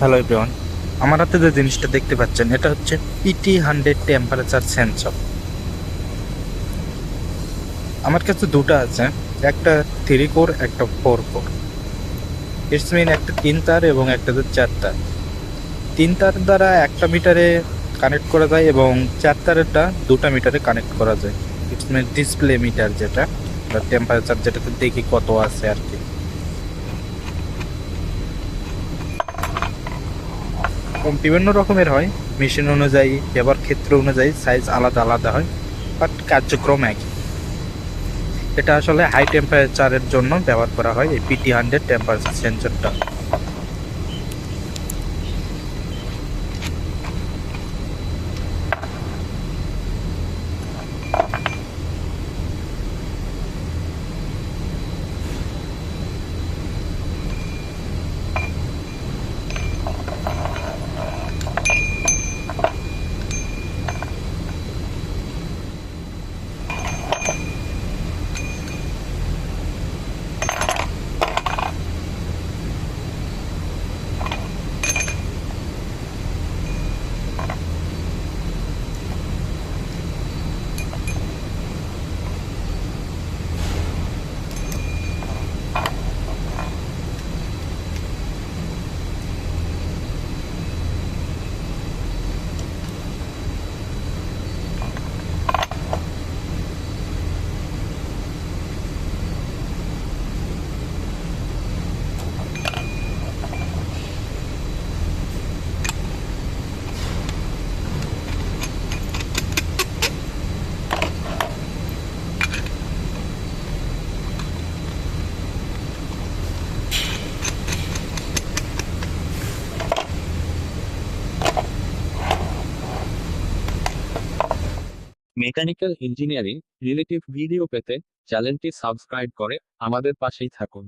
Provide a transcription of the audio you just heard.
Hello everyone আমার হাতে যে জিনিসটা দেখতে পাচ্ছেন, এটা হচ্ছে পিটি হান্ড্রেড টেম্পারেচার সেন্সর আমার কাছে দুটো আছে, একটা থ্রি কোর একটা ফোর কোর ইটস মিন একটা তিন তার এবং একটা চার তার। তিন তার দ্বারা একটা মিটারে কানেক্ট করা যায় এবং চার তারেরটা দুটা মিটারে কানেক্ট করা যায়। ইটস মিন ডিসপ্লে মিটার যেটা টেম্পারেচার যেটাতে দেখি কত আছে আর কি। বিভিন্ন রকমের হয়। মেশিন অনুযায়ী, ব্যবহার ক্ষেত্র অনুযায়ী সাইজ আলাদা আলাদা হয় বাট কার্যক্রম একই। এটা আসলে হাই টেম্পারেচারের জন্য ব্যবহার করা হয়, এই পিটি হান্ড্রেড টেম্পারেচার সেন্সরটা মেকানিক্যাল ইঞ্জিনিয়ারিং রিলেটিভ ভিডিও পেতে চ্যানেলটি সাবস্ক্রাইব করে আমাদের পাশেই থাকুন।